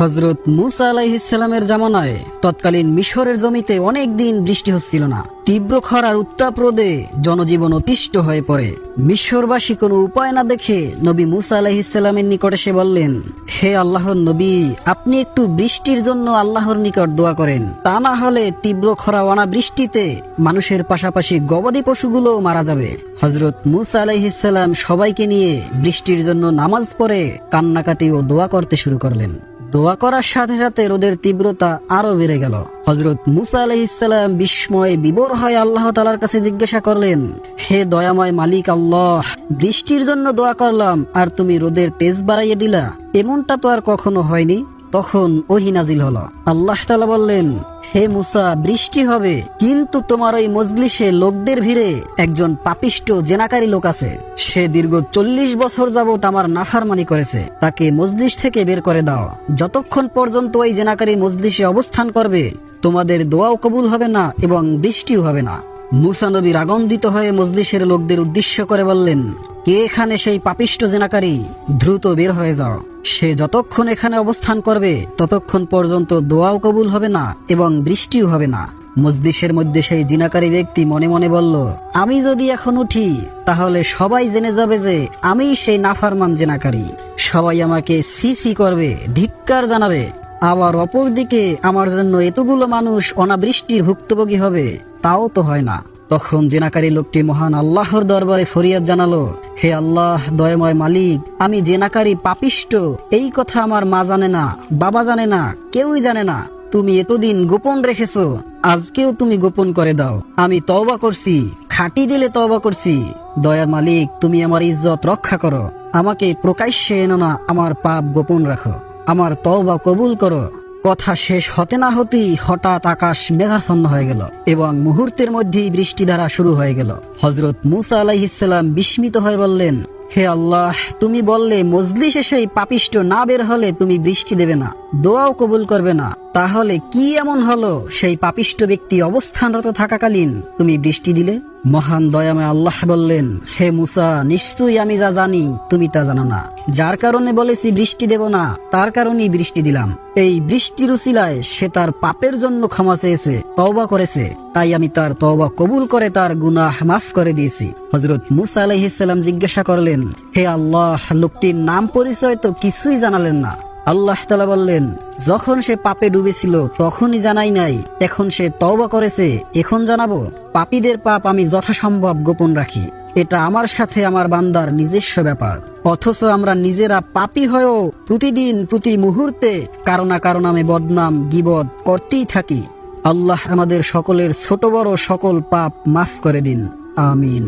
হজরত মুসা আলাইহিসালামের জামানায়। তৎকালীন মিশরের জমিতে অনেক দিন বৃষ্টি হচ্ছিল না। তীব্র খরার উত্তাপ রোদে জনজীবন অতিষ্ঠ হয়ে পড়ে। মিশরবাসী কোনো উপায় না দেখে নবী মুসা আলাইহিসালামের নিকট এসে বললেন, হে আল্লাহর নবী, আপনি একটু বৃষ্টির জন্য আল্লাহর নিকট দোয়া করেন। তা না হলে তীব্র খরা অনাবৃষ্টিতে মানুষের পাশাপাশি গবাদি পশুগুলো মারা যাবে। হজরত মুসা আলাইহিসাল্লাম সবাইকে নিয়ে বৃষ্টির জন্য নামাজ পড়ে কান্নাকাটি ও দোয়া করতে শুরু করলেন। দোয়া করার সাথে সাথে রোদের তীব্রতা আরও বেড়ে গেল। হজরত মুসা আলাইহিসাল্লাম বিস্ময়ে বিবর হয় আল্লাহ তালার কাছে জিজ্ঞাসা করলেন, হে দয়াময় মালিক আল্লাহ, বৃষ্টির জন্য দোয়া করলাম আর তুমি রোদের তেজ বাড়াইয়ে দিলা। এমনটা তো আর কখনো হয়নি। তখন ওহি নাজিল হলো। আল্লাহ তালা বললেন হে মুসা, বৃষ্টি হবে, কিন্তু তোমার ওই মজলিসে লোকদের ভিড়ে একজন পাপিষ্ট জেনাকারী লোক আছে। সে দীর্ঘ চল্লিশ বছর যাবৎ আমার নাফারমানি করেছে। তাকে মজলিস থেকে বের করে দাও। যতক্ষণ পর্যন্ত ওই জেনাকারী মজলিসে অবস্থান করবে, তোমাদের দোয়াও কবুল হবে না এবং বৃষ্টিও হবে না। মুসা নবী রাগন্দিত হয়ে মজলিসের লোকদের উদ্দেশ্য করে বললেন, কে এখানে সেই পাপিষ্ট জেনাকারী? দ্রুত বের হয়ে যাও। সে যতক্ষণ এখানে অবস্থান করবে, ততক্ষণ পর্যন্ত দোয়াও কবুল হবে না এবং বৃষ্টিও হবে না। মজলিসের মধ্যে সেই জিনাকারী ব্যক্তি মনে মনে বলল, আমি যদি এখন উঠি, তাহলে সবাই জেনে যাবে যে আমি সেই নাফারমান জেনাকারী। সবাই আমাকে সি সি করবে, ধিক্কার জানাবে। আবার অপরদিকে আমার জন্য এতগুলো মানুষ অনাবৃষ্টির ভুক্তভোগী হবে। তাও তো হয় না। তখন জেনাকারী লোকটি মহান আল্লাহর দরবারে ফরিয়াদ জানালো, হে আল্লাহ, দয়াময় মালিক, আমি জেনাকারী পাপিষ্ট, এই কথা আমার মা জানে না, বাবা জানে না, কেউই জানে না। তুমি এতদিন গোপন রেখেছো, আজকেও তুমি গোপন করে দাও। আমি তওবা করছি, খাটি দিলে তওবা করছি। দয়ার মালিক, তুমি আমার ইজ্জত রক্ষা করো। আমাকে প্রকাশ্যে এনো না, আমার পাপ গোপন রাখো। আমার তওবা কবুল করো। কথা শেষ হতে না হতেই হঠাৎ আকাশ মেঘাচ্ছন্ন হয়ে গেল এবং মুহূর্তের মধ্যেই বৃষ্টি ধারা শুরু হয়ে গেল। হজরত মুসা আলাইহিসাল্লাম বিস্মিত হয়ে বললেন, হে আল্লাহ, তুমি বললে মজলিসে সেই পাপিষ্ট না বের হলে তুমি বৃষ্টি দেবে না, দোয়াও কবুল করবে না। তাহলে কি এমন হলো? সেই পাপিষ্ট ব্যক্তি অবস্থানরত থাকাকালীন তুমি বৃষ্টি দিলে? মহান দয়াময় আল্লাহ বললেন, হে মুসা, নিশ্চয়ই আমি যা জানি, তুমি তা জানো না। যার কারণে বলেছি বৃষ্টি দেব না, তার কারণেই বৃষ্টি দিলাম। এই বৃষ্টির উসিলায় সে তার পাপের জন্য ক্ষমা চেয়েছে, তওবা করেছে। তাই আমি তার তওবা কবুল করে তার গুনাহ মাফ করে দিয়েছি। হজরত মুসা আলাইহিসাল্লাম জিজ্ঞাসা করলেন, হে আল্লাহ, লোকটির নাম পরিচয় তো কিছুই জানালেন না। আল্লাহ তালা বললেন, যখন সে পাপে ডুবেছিল, তখনই জানাই নাই। এখন সে তওবা করেছে, এখন জানাব, পাপীদের পাপ আমি যথাসম্ভব গোপন রাখি। এটা আমার সাথে আমার বান্দার নিজস্ব ব্যাপার। অথচ আমরা নিজেরা পাপি হয়েও প্রতিদিন, প্রতি মুহূর্তে কারও না কারও নামে বদনাম, গিবদ করতেই থাকি। আল্লাহ আমাদের সকলের ছোট বড় সকল পাপ মাফ করে দিন। আমিন।